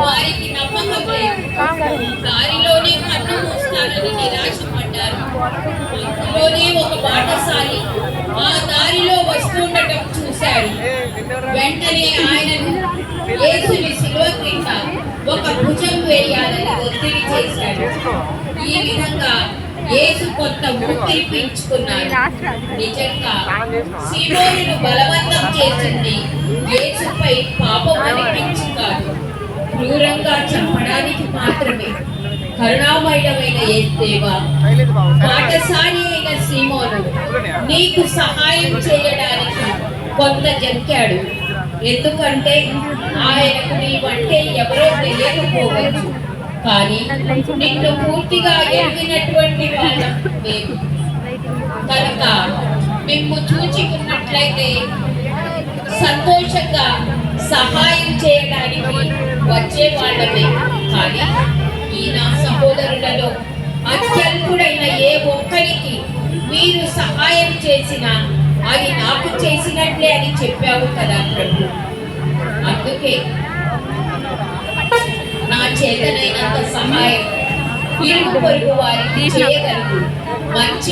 వారికి నమ్మకం లేదు దారిలోనే కన్ను మూస్తారని నిరాశపడ్డారు. అందులోనే ఒక బాటసారి ఆ దారిలో వస్తుండటం చూశాడు. వెంటనే ఆయనను యేసుని శిలువ క్రింద ఒక భుజం వేయాలని ఒత్తిడి చేశాడు. ఈ విధంగా యేసు కొంత ఊపిరి పీల్చుకున్నాడు. నిజంగా సీమోనును బలవంతం చేసింది యేసుపై పాపం క్రూరంగా చంపడానికి మాత్రమే కరుణామయుడమైన యేసుదేవా పాఠశాలి అయిన సీమోను నీకు సహాయం చేయడానికి కొంత జంకాడు. ఎందుకంటే ఆయనకు నీవంటే ఎవరో తెలియకపోవచ్చు. కానీ నిన్ను పూర్తిగా ఎరిగినటువంటి వాళ్ళం మేము కనుక మేము చూచి ఉన్నట్లయితే సంతోషంగా సహాయం చేయడానికి వచ్చే వాళ్ళమే. కానీ ఈ నా సహోదరులలో అత్యల్పుడైన ఏ ఒక్కరికి మీరు సహాయం చేసినా అది నాకు చేసినట్లే అని చెప్పావు కదా. ప్రభు అందుకే నా చేతనైనంత సహాయం ఇరుగు పొరుగు వారికి చేయగలరు. మంచి